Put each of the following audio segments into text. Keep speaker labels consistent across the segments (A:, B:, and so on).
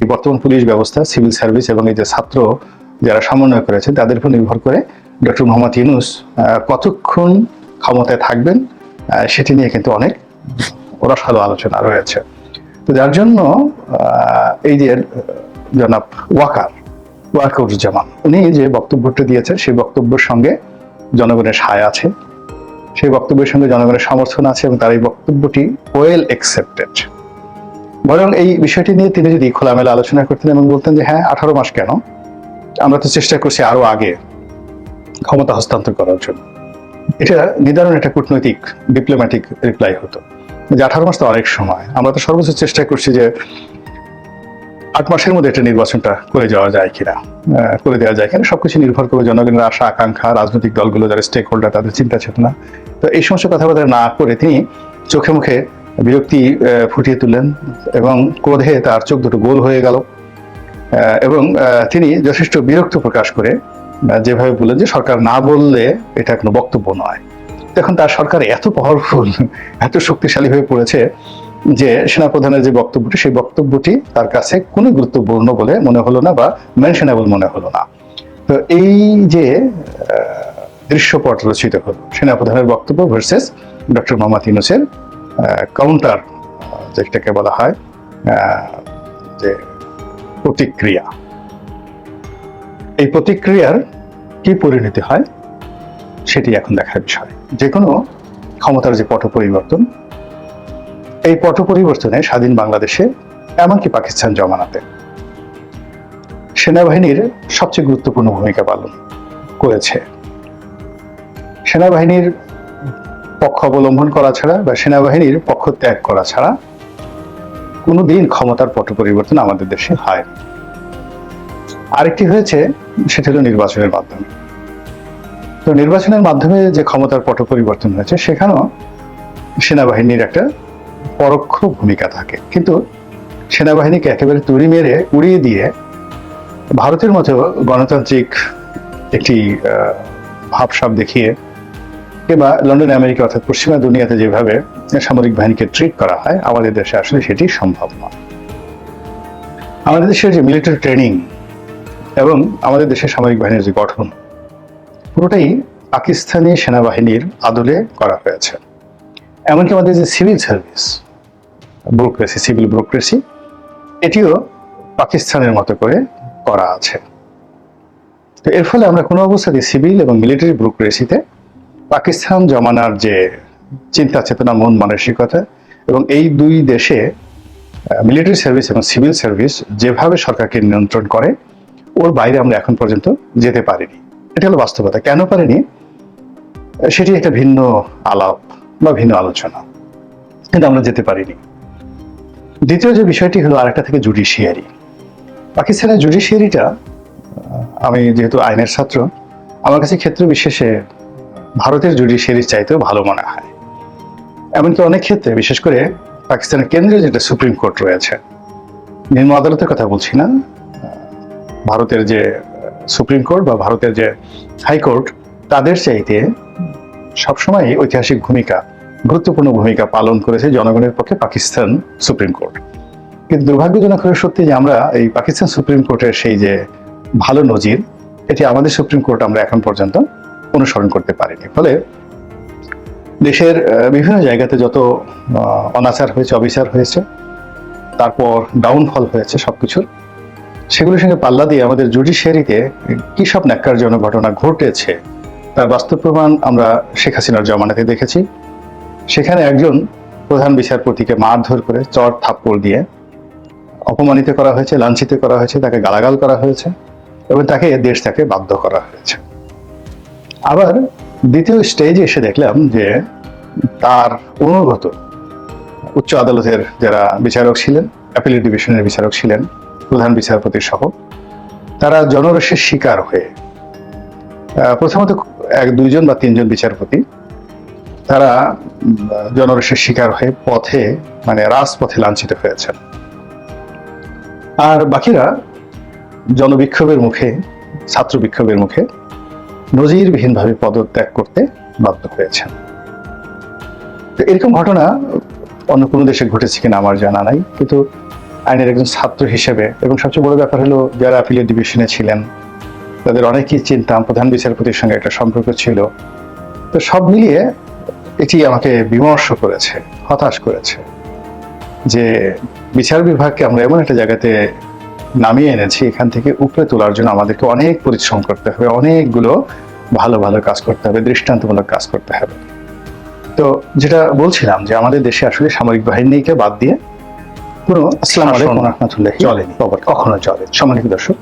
A: এই বর্তমান পুলিশ ব্যবস্থা, সিভিল সার্ভিস এবং এই যে ছাত্র যারা সমন্বয় করেছে, তাদের উপর নির্ভর করে ডক্টর মোহাম্মদ ইউনুস কতক্ষণ ক্ষমতায় থাকবেন সেটি নিয়ে কিন্তু অনেক রসালো আলোচনা রয়েছে। তো যার জন্য এই যে জনাব ওয়াকার ওয়াকারুজ্জামান উনি যে বক্তব্যটা দিয়েছেন, সেই বক্তব্যের সঙ্গে জনগণের সায় আছে। সেই বক্তব্যের সঙ্গে জনগণের সমর্থন আছে এবং তার এই বক্তব্যটি ওয়েল অ্যাকসেপ্টেড বরং এই বিষয়টি নিয়ে তিনি যদি খোলামেলা আলোচনা করতেন এবং বলতেন যে হ্যাঁ আঠারো মাস কেন? আমরা তো চেষ্টা করছি আরও আগে ক্ষমতা হস্তান্তর করার জন্য। এটা নির্ধারণ একটা কূটনৈতিক ডিপ্লোম্যাটিক রিপ্লাই হতো। যে আঠারো মাস তো অনেক সময়। আমরা তো সর্বোচ্চ চেষ্টা করছি যে আট মাসের মধ্যে একটা নির্বাচনটা করে যাওয়া যায় কিনা করে দেওয়া যায় কিনা, সবকিছু নির্ভর করবে জনগণের আশা, আকাঙ্ক্ষা, রাজনৈতিক দলগুলো, যারা স্টেক হোল্ডার তাদের চিন্তা চেতনা তো এই সমস্ত কথাবার্তা না করে তিনি চোখে মুখে বিরক্তি ফুটিয়ে তুললেন এবং ক্রোধে তার চোখ দুটো গোল হয়ে গেল। এবং তিনি যথেষ্ট বিরক্ত প্রকাশ করে যেভাবে বললেন যে সরকার না বললে এটা কোনো বক্তব্য নয়। এখন তার সরকার এত পাওয়ারফুল এত শক্তিশালী হয়ে পড়েছে যে সেনাপ্রধানের যে বক্তব্যটি, সেই বক্তব্যটি তার কাছে কোনো গুরুত্বপূর্ণ বলে মনে হলো না বা মেনশনেবল মনে হলো না। তো এই যে দৃশ্যপট রচিত হলো সেনাপ্রধানের বক্তব্য ভার্সেস ডক্টর মোহাম্মদ ইউনুসের কাউন্টার যেটাকে বলা হয় যে প্রতিক্রিয়া। এই প্রতিক্রিয়ার কি পরিণতি হয়? সেটি এখন দেখার বিষয়। যে কোনো ক্ষমতার যে পট পরিবর্তন, এই পট পরিবর্তনে স্বাধীন বাংলাদেশে এমনকি পাকিস্তান জমানাতে সেনাবাহিনীর সবচেয়ে গুরুত্বপূর্ণ ভূমিকা পালন করেছে। সেনাবাহিনীর পক্ষ অবলম্বন করা ছাড়া বা সেনাবাহিনীর পক্ষ ত্যাগ করা ছাড়া কোনোদিন ক্ষমতার পট পরিবর্তন আমাদের দেশে হয় আরেকটি হয়েছে, সেটি হলো নির্বাচনের মাধ্যমে। তো নির্বাচনের মাধ্যমে যে ক্ষমতার পট পরিবর্তন হয়েছে, সেখানেও সেনাবাহিনীর একটা পরোক্ষ ভূমিকা থাকে। কিন্তু সেনাবাহিনীকে একেবারে তুড়ি মেরে উড়িয়ে দিয়ে ভারতের মতো গণতান্ত্রিক একটি ভাবসাব দেখিয়ে কিংবা লন্ডন, আমেরিকা অর্থাৎ পশ্চিমা দুনিয়াতে যেভাবে সামরিক বাহিনীকে ট্রিট করা হয়, আমাদের দেশে আসলে সেটি সম্ভব নয়। আমাদের দেশের যে মিলিটারি ট্রেনিং এবং আমাদের দেশের সামরিক বাহিনীর যে গঠন, পুরোটাই পাকিস্তানি সেনাবাহিনীর আদলে করা হয়েছে। এমনকি আমাদের যে civil service bureaucracy civil bureaucracy এটিও পাকিস্তানের মতো করে করা আছে। তো এর ফলে আমরা কোনো অবস্থাতেই সিভিল এবং মিলিটারি ব্যুরোক্রেসিতে পাকিস্তান জমানার যে চিন্তা চেতনা, মন মানসিকতা এবং এই দুই দেশে মিলিটারি সার্ভিস এবং সিভিল সার্ভিস যেভাবে সরকারকে নিয়ন্ত্রণ করে, ওর বাইরে আমরা এখন পর্যন্ত যেতে পারিনি। এটা হলো বাস্তবতা। কেন পারিনি? সেটি একটা ভিন্ন আলাপ বা ভিন্ন আলোচনা। কিন্তু আমরা যেতে পারিনি। দ্বিতীয় যে বিষয়টি হলো আরেকটা থেকে জুডিশিয়ারি পাকিস্তানের জুডিশিয়ারিটা আমি যেহেতু আইনের ছাত্র, আমার কাছে ক্ষেত্র বিশেষে ভারতের জুডিশিয়ারির চাইতেও ভালো মনে হয়। এমনকি অনেক ক্ষেত্রে, বিশেষ করে পাকিস্তানের কেন্দ্রীয় যেটা সুপ্রিম কোর্ট রয়েছে। নিম্ন আদালতের কথা বলছি না। ভারতের যে সুপ্রিম কোর্ট বা ভারতের যে হাইকোর্ট তাদের চাইতে সবসময় ঐতিহাসিক ভূমিকা, গুরুত্বপূর্ণ ভূমিকা পালন করেছে জনগণের পক্ষে পাকিস্তান সুপ্রিম কোর্ট। কিন্তু দুর্ভাগ্যজনক হয়ে সত্যি যে আমরা এই পাকিস্তান সুপ্রিম কোর্টের সেই যে ভালো নজির, এটি আমাদের সুপ্রিম কোর্ট আমরা এখন পর্যন্ত অনুসরণ করতে পারিনি। ফলে দেশের বিভিন্ন জায়গাতে যত অনাচার হয়েছে, অবিচার হয়েছে, তারপর ডাউনফল হয়েছে সবকিছুর, সেগুলোর সঙ্গে পাল্লা দিয়ে আমাদের জুডিশিয়ারিতে কি সব ন্যাক্কারজনক ঘটনা ঘটেছে, তার বাস্তব প্রমাণ আমরা শেখ হাসিনার জমানাতে দেখেছি। সেখানে একজন প্রধান বিচারপতিকে মারধর করে চর থাপ্পড় দিয়ে অপমানিত করা হয়েছে, লাঞ্ছিত করা হয়েছে, তাকে গালাগাল করা হয়েছে এবং তাকে দেশ থেকে বাধ্য করা হয়েছে। আবার দ্বিতীয় স্টেজে এসে দেখলাম যে তার অনুগত উচ্চ আদালতের যারা বিচারক ছিলেন অ্যাপিলেট ডিভিশনের বিচারক ছিলেন, প্রধান বিচারপতি সহ, তারা জনরসের শিকার হয়ে প্রথমত এক দুইজন বা তিনজন বিচারপতি, তারা জনরসের শিকার হয়ে পথে মানে রাজপথে লাঞ্ছিত হয়েছেন। আর বাকিরা জনবিক্ষোভের মুখে ছাত্র বিক্ষোভের মুখে নজিরবিহীনভাবে পদত্যাগ করতে বাধ্য হয়েছেন। তো এরকম ঘটনা অন্য কোনো দেশে ঘটেছে কিনা আমার জানা নাই, কিন্তু আইনের একজন ছাত্র হিসেবে এবং সবচেয়ে বড় ব্যাপার হলো যারা অ্যাপিলেট ডিভিশনে ছিলেন, তাদের অনেকেই চিনতাম, প্রধান বিচারপতির সঙ্গে একটা সম্পর্ক ছিল। তো সব মিলিয়ে এটি আমাকে বিমর্ষ করেছে, হতাশ করেছে যে বিচার বিভাগকে আমরা এমন একটা জায়গাতে নামিয়ে এনেছি। এখান থেকে উপরে তোলার জন্য আমাদেরকে অনেক পরিশ্রম করতে হবে অনেকগুলো ভালো ভালো কাজ করতে হবে দৃষ্টান্তমূলক কাজ করতে হবে। তো যেটা বলছিলাম যে আমাদের দেশে আসলে সামরিক বাহিনীকে বাদ দিয়ে কোনো
B: আসসালামু আলাইকুম রহমতুল্লাহ
A: চলেনি কখনো চলে। সম্মানিত দর্শক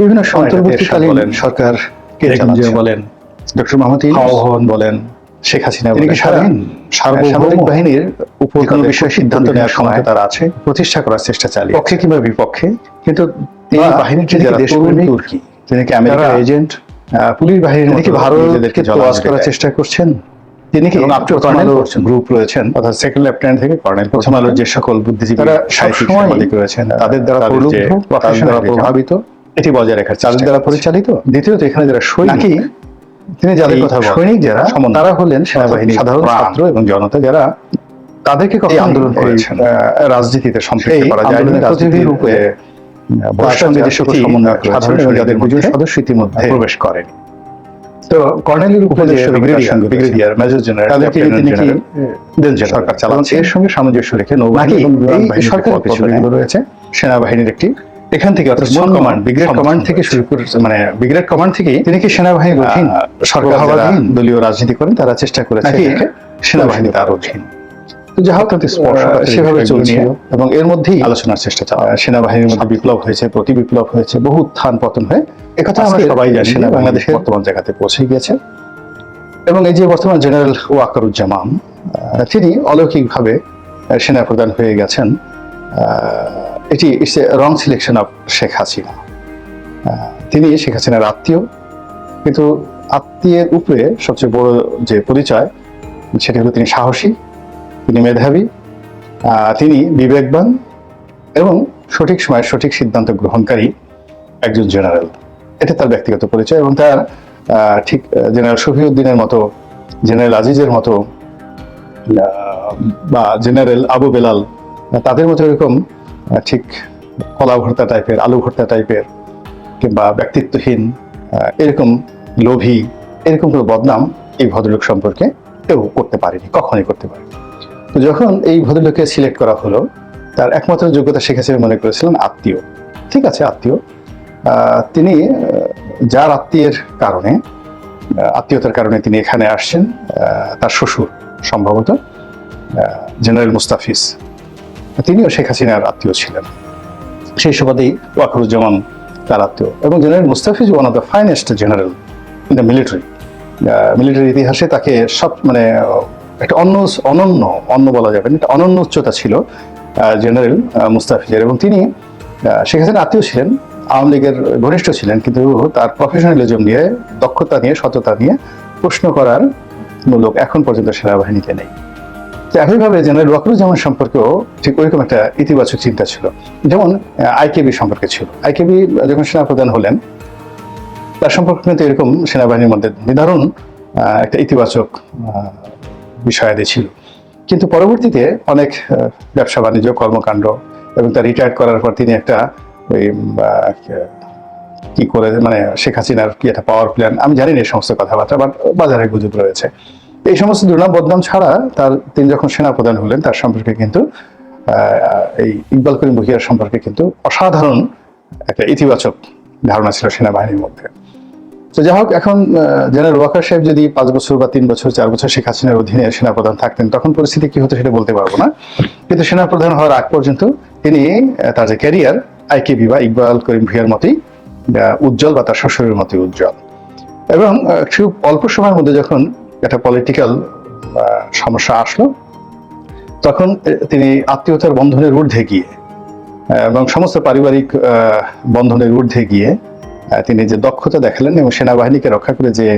A: বিভিন্ন সময়
B: অন্তর্বর্তীকালীন
A: বলেন সরকার?
B: বলেন
A: ডক্টর মোহাম্মদ ভবন বলেন। শেখ হাসিনা
B: স্বাধীন?
A: সার্বভৌম বাহিনীর উপর
B: যে কোনো বিষয়ে
A: সিদ্ধান্ত নেওয়ার
B: সময়
A: তার আছে। প্রতিষ্ঠা করার চেষ্টা চালিয়ে
B: পক্ষে
A: কিংবা বিপক্ষে। কিন্তু এই বাহিনীর
B: দেশপ্রেমিক?
A: তুর্কি তিনি কি? আমেরিকার এজেন্ট? পুলিশ বাহিনীর
B: ভারতকে
A: জলাজ করার চেষ্টা করছেন? তিনি কি আপনি কর্নেল গ্রুপ রয়েছেন? অর্থাৎ সেকেন্ড লেফটেন্যান্ট থেকে কর্নেল প্রথম আলোর যে সকল বুদ্ধিজীবী
B: তারা
A: সাহিত্যিক সাংবাদিক রয়েছেন তাদের দ্বারা প্রলুব্ধ তাদের দ্বারা প্রভাবিত। এটি বজায় রাখার
B: তাদের দ্বারা পরিচালিত।
A: দ্বিতীয়ত এখানে যারা সৈনিক
B: নাকি
A: তিনি যাদের কথা
B: সৈনিক যারা
A: তারা হলেন সেনাবাহিনীর
B: সাধারণ
A: ছাত্র এবং জনতা যারা তাদেরকে কখনো
B: আন্দোলন করেছেন।
A: রাজনীতিতে সম্পৃক্ত করা যায়
B: রূপে
A: বর্ষা
B: সঙ্গে
A: যে
B: যে
A: সকল
B: সকল
A: সমন্বয়
B: সাধারণ
A: সাধারণ যাদের দুজন সদস্য ইতিমধ্যে প্রবেশ করেনি। তো কর্নেলের ব্রিগেডিয়ার মেজর জেনারেল সরকার চালাচ্ছে এর সঙ্গে সামঞ্জস্য রেখে নৌবাহিনী এবং
B: পিছনে
A: রয়েছে। সেনাবাহিনীর একটি এখান থেকে অর্থাৎ মূল কমান্ড ব্রিগেড কমান্ড থেকে শুরু করে মানে ব্রিগেড কমান্ড থেকেই
B: তিনি কি সেনাবাহিনীর অধীন?
A: সরকার দলীয় রাজনীতি করেন তারা চেষ্টা করেছে সেনাবাহিনী তার অধীন। সেভাবে চলছিল এবং এর মধ্যেই আলোচনার চেষ্টা চালা সেনাবাহিনীর মধ্যে বিপ্লব হয়েছে প্রতি বিপ্লব হয়েছে বহু উত্থান পতন হয়ে। একথা আমরা সবাই জানি
B: সেনাবাহিনী
A: বাংলাদেশের বর্তমান জায়গাতে পৌঁছে গিয়েছে। এবং এই যে বর্তমান জেনারেল ওয়াকারুজ্জামান তিনি অলৌকিকভাবে আহ, সেনাপ্রধান হয়ে গেছেন। আহ, এটি it's a wrong selection of Sheikh Hasina তিনি শেখ হাসিনার আত্মীয়, কিন্তু আত্মীয়ের উপরে সবচেয়ে বড় যে পরিচয়, সেটি হলো তিনি সাহসী, তিনি মেধাবী তিনি বিবেকবান এবং সঠিক সময়ে সঠিক সিদ্ধান্ত গ্রহণকারী একজন জেনারেল এটা তার ব্যক্তিগত পরিচয় এবং তার ঠিক জেনারেল শফিউদ্দিনের মতো জেনারেল আজিজের মতো বা জেনারেল আবু বেলাল, তাদের মতো এরকম ঠিক কলা ভর্তা টাইপের আলু ভর্তা টাইপের কিংবা ব্যক্তিত্বহীন এরকম লোভী, এরকম কোনো বদনাম এই ভদ্রলোক সম্পর্কে কেউ করতে পারেনি, কখনোই করতে পারেনি। তো যখন এই ভদ্রলোককে সিলেক্ট করা হলো, তার একমাত্র যোগ্যতা শেখ হাসিনা মনে করেছিলেন আত্মীয়। ঠিক আছে, আত্মীয়। তিনি যার আত্মীয়ের কারণে আত্মীয়তার কারণে তিনি এখানে আসছেন তার শ্বশুর সম্ভবত জেনারেল মুস্তাফিজ। তিনিও শেখ হাসিনার আত্মীয় ছিলেন। সেই সুবাদেই ওয়াকরুজ্জামান তার আত্মীয় এবং general Mustafiz one of the finest general in the military military ইতিহাসে তাকে সব মানে একটা অন্য, অনন্য, অন্য বলা যাবে না, একটা অনন্য উচ্চতা ছিল জেনারেল মুস্তাফিজের এবং তিনি শেখ হাসিনার আত্মীয় ছিলেন, আওয়ামী লীগের ঘনিষ্ঠ ছিলেন, কিন্তু তার প্রফেশনালিজম নিয়ে, দক্ষতা নিয়ে, সততা নিয়ে প্রশ্ন করার মূলক এখন পর্যন্ত সেনাবাহিনীতে নেই। একইভাবে জেনারেল ওয়াকরুজ্জামান সম্পর্কেও ঠিক ওইরকম একটা ইতিবাচক চিন্তা ছিল। যেমন আইকেবি সম্পর্কে ছিল। আইকেবি যখন সেনাপ্রধান হলেন, তার সম্পর্কে কিন্তু এরকম সেনাবাহিনীর মধ্যে নির্ধারণ একটা ইতিবাচক বিষয়াদি ছিল। কিন্তু পরবর্তীতে অনেক ব্যবসা বাণিজ্য, কর্মকাণ্ড এবং তার রিটায়ার করার পর তিনি একটা ওই কি করে মানে শেখ হাসিনার কি একটা পাওয়ার প্ল্যান আমি জানি না এই সমস্ত কথাবার্তা বাট বাজারে গুজব রয়েছে। এই সমস্ত দুর্নাম বদনাম ছাড়া তার তিনি যখন সেনাপ্রধান হলেন, তার সম্পর্কে কিন্তু এই ইকবাল করিম বহিয়ার সম্পর্কে কিন্তু অসাধারণ একটা ইতিবাচক ধারণা ছিল সেনাবাহিনীর মধ্যে। তো যাই হোক, এখন জেনারেল ওয়াকার সাহেব যদি পাঁচ বছর বা তিন বছর, চার বছর শেখ হাসিনার অধীনে সেনাপ্রধান থাকতেন, তখন পরিস্থিতি কি হতো সেটা বলতে পারব না। কিন্তু সেনাপ্রধান হওয়ার আগ পর্যন্ত তিনি তার যে ক্যারিয়ার, আইকেবি বা ইকবাল করিম ভুইয়ার মতোই উজ্জ্বল বা তার শ্বশুরের মতোই উজ্জ্বল। এবং খুব অল্প সময়ের মধ্যে যখন একটা পলিটিক্যাল সমস্যা আসলো। তখন তিনি আত্মীয়তার বন্ধনের ঊর্ধ্বে গিয়ে এবং সমস্ত পারিবারিক বন্ধনের ঊর্ধ্বে গিয়ে তিনি যে দক্ষতা দেখালেন এবং সেনাবাহিনীকে রক্ষা করে যে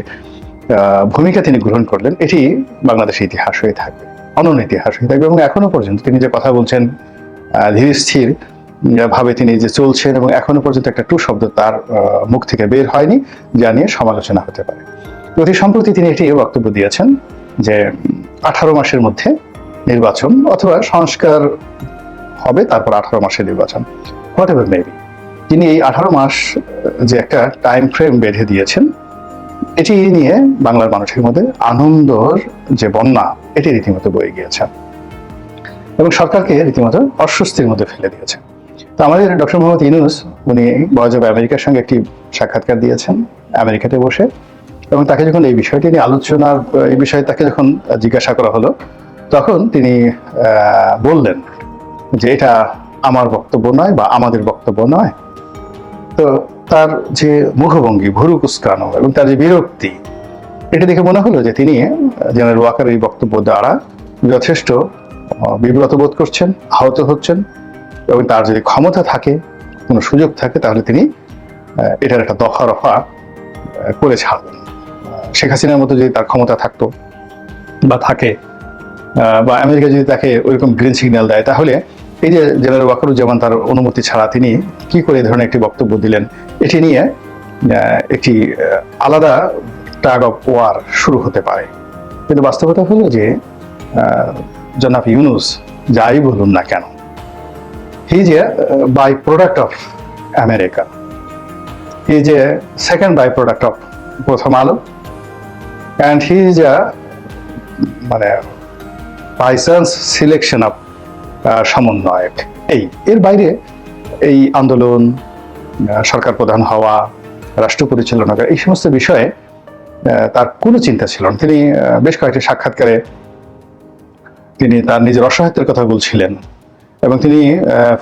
A: ভূমিকা তিনি গ্রহণ করলেন, এটি বাংলাদেশের ইতিহাস হয়ে থাকবে, অনন্য ইতিহাস হয়ে থাকবে এবং এখনও পর্যন্ত তিনি যে কথা বলছেন ধীর স্থির ভাবে তিনি যে চলছেন এবং এখনও পর্যন্ত একটা টু শব্দ তার মুখ থেকে বের হয়নি, যা নিয়ে সমালোচনা হতে পারে। অতি সম্প্রতি তিনি এটি বক্তব্য দিয়েছেন যে আঠারো মাসের মধ্যে নির্বাচন অথবা সংস্কার হবে, তারপর আঠারো মাসের নির্বাচন। হোয়াট এভার মেবি তিনি এই আঠারো মাস, যে একটা টাইম ফ্রেম বেঁধে দিয়েছেন, এটি নিয়ে বাংলার মানুষের মধ্যে আনন্দর যে বন্যা, এটি রীতিমতো বয়ে গিয়েছে। এবং সরকারকে রীতিমতো অস্বস্তির মধ্যে ফেলে দিয়েছে। তো আমাদের ডক্টর মোহাম্মদ ইউনুস, উনি বয়স অব আমেরিকার সঙ্গে একটি সাক্ষাৎকার দিয়েছেন, আমেরিকাতে বসে। এবং তাকে যখন এই বিষয়টি নিয়ে আলোচনার, এই বিষয়ে তাকে যখন জিজ্ঞাসা করা হলো, তখন তিনি বললেন যে এটা আমার বক্তব্য নয় বা আমাদের বক্তব্য নয়। তো তার যে মুখভঙ্গি, ভুরু কুস্কানো এবং তার যে বিরক্তি, এটা দেখে মনে হলো যে তিনি, জেনারেল ওয়াকার এই বক্তব্য দ্বারা যথেষ্ট বিব্রত বোধ করছেন, আহত হচ্ছেন এবং তার যদি ক্ষমতা থাকে, কোনো সুযোগ থাকে, তাহলে তিনি এটার একটা দফা রফা করে ছাড়বেন। শেখ হাসিনার মতো যদি তার ক্ষমতা থাকতো বা থাকে বা আমেরিকা যদি তাকে ওইরকম গ্রিন সিগন্যাল দেয়, তাহলে এই যে জেনারেল ওয়াকারুজ্জামান তার অনুমতি ছাড়া তিনি কি করে এই ধরনের একটি বক্তব্য দিলেন, এটি নিয়ে একটি আলাদা টাগ অফ ওয়ার শুরু হতে পারে। কিন্তু বাস্তবতা হলো যে জনাব ইউনুস যাই বলুন না কেন he a by product of America he a second by product of Prothom Alo and he is a মানে বাই চান্স সিলেকশন অফ সমন্বয়ক। এই, এর বাইরে এই আন্দোলন সরকার প্রধান হওয়া, রাষ্ট্র পরিচালনা করা, এই সমস্ত বিষয়ে তার কোনো চিন্তা ছিল না। তিনি বেশ কয়েকটি সাক্ষাৎকারে তিনি তার নিজের অসহায়তার কথা বলছিলেন এবং তিনি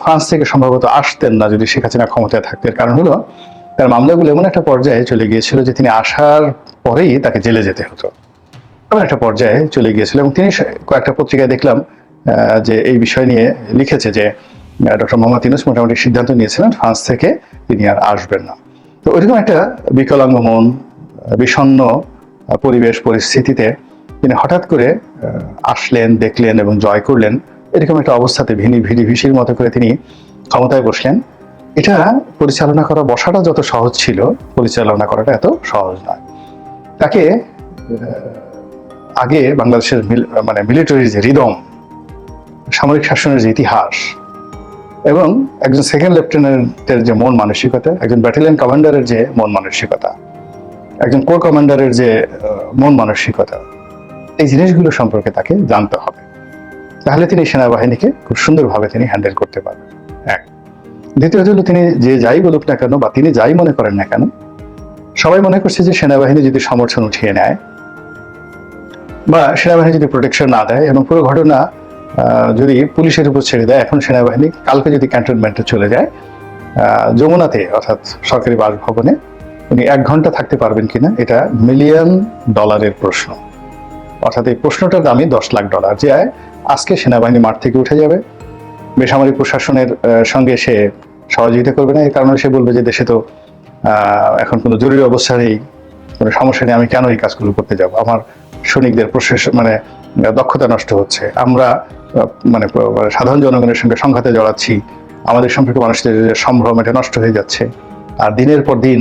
A: ফ্রান্স থেকে সম্ভবত আসতেন না যদি শেখ হাসিনা ক্ষমতায় থাকতেন। কারণ হলো তার মামলাগুলো এমন একটা পর্যায়ে চলে গিয়েছিল যে তিনি আসার পরেই তাকে জেলে যেতে হতো। এমন একটা পর্যায়ে চলে গিয়েছিল এবং তিনি কয়েকটা পত্রিকায় দেখলাম যে এই বিষয় নিয়ে লিখেছে যে ডক্টর মোহাম্মদ ইউনুস মোটামুটি সিদ্ধান্ত নিয়েছিলেন ফ্রান্স থেকে তিনি আর আসবেন না। তো ওইরকম একটা বিকলাঙ্গ মন আহ, বিষণ্ণ পরিবেশ পরিস্থিতিতে তিনি হঠাৎ করে আসলেন দেখলেন এবং জয় করলেন। এরকম একটা অবস্থাতে ভিনি ভিড়ি ভিসির মতো করে তিনি ক্ষমতায় বসলেন। এটা পরিচালনা করা, বসাটা যত সহজ ছিল, পরিচালনা করাটা এত সহজ নয়। তাকে আগে বাংলাদেশের মানে মিলিটারির যে রিদম, সামরিক শাসনের যে ইতিহাস, এবং একজন সেকেন্ড লেফটেন্যান্টের যে মন মানসিকতা, একজন ব্যাটালিয়ন কমান্ডারের যে মন মানসিকতা, একজন কোর কমান্ডারের যে মন মানসিকতা, এই জিনিসগুলো সম্পর্কে তাকে জানতে হবে। তাহলে তিনি সেনাবাহিনীকে খুব সুন্দরভাবে তিনি হ্যান্ডেল করতে পারবেন। এক। দ্বিতীয়ত হলো তিনি যে যাই বলুক না কেন বা তিনি যাই মনে করেন না কেন, সবাই মনে করছে যে সেনাবাহিনী যদি সমর্থন উঠিয়ে নেয় বা সেনাবাহিনী যদি প্রোটেকশন না দেয় এবং পুরো ঘটনা যদি পুলিশের উপর ছেড়ে দেয়, এখন সেনাবাহিনী কালকে যদি ক্যান্টনমেন্টে চলে যায় যমুনাতে অর্থাৎ সরকারি বাসভবনে, উনি এক ঘণ্টা থাকতে পারবেন কিনা, এটা মিলিয়ন ডলারের প্রশ্ন। অর্থাৎ এই প্রশ্নটার দামই দশ লাখ ডলার যে আজকে সেনাবাহিনী মাঠ থেকে উঠে যাবে। বেসামরিক প্রশাসনের সঙ্গে সে সহযোগিতা করবে না। এই কারণে সে বলবে যে দেশে তো এখন কোনো জরুরি অবস্থা নেই, কোনো সমস্যা নেই, আমি কেন এই কাজগুলো করতে যাব? আমার সৈনিকদের প্রশেষ মানে দক্ষতা নষ্ট হচ্ছে। আমরা মানে মানে সাধারণ জনগণের সঙ্গে সংঘাতে জড়াচ্ছি। আমাদের সম্পর্কে মানুষদের সম্ভ্রম, এটা নষ্ট হয়ে যাচ্ছে। আর দিনের পর দিন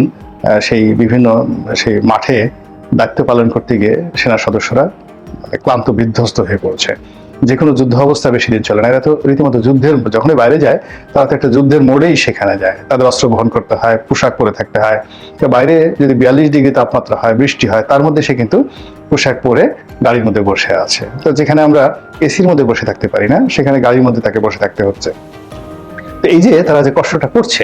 A: সেই বিভিন্ন, সেই মাঠে দায়িত্ব পালন করতে গিয়ে সেনা সদস্যরা মানে ক্লান্ত, বিধ্বস্ত হয়ে পড়ছে। যে কোনো যুদ্ধ অবস্থা বেশি দিন চলে না। এরা তো রীতিমতো যুদ্ধের, যখনই বাইরে যায়, তারা তো একটা যুদ্ধের মোড়েই সেখানে যায়। তাদের অস্ত্র বহন করতে হয়, পোশাক পরে থাকতে হয়। বাইরে যদি বিয়াল্লিশ ডিগ্রি তাপমাত্রা হয়, বৃষ্টি হয়, তার মধ্যে সে কিন্তু পোশাক পরে গাড়ির মধ্যে বসে আছে। তো যেখানে আমরা এসির মধ্যে বসে থাকতে পারি না, সেখানে গাড়ির মধ্যে তাকে বসে থাকতে হচ্ছে। তো এই যে তারা যে কষ্টটা করছে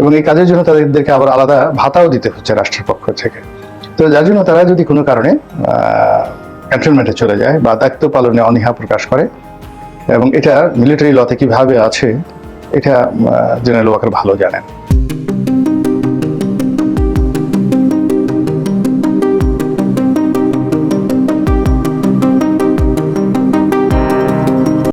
A: এবং এই কাজের জন্য তাদেরকে আবার আলাদা ভাতাও দিতে হচ্ছে রাষ্ট্রের পক্ষ থেকে। তো যার জন্য তারা যদি কোনো কারণে ক্যান্টনমেন্টে চলে যায় বা দায়িত্ব পালনে অনীহা প্রকাশ করে। এবং এটা মিলিটারি লতে কীভাবে আছে, এটা জেনারেল ওয়াকার ভালো জানেন।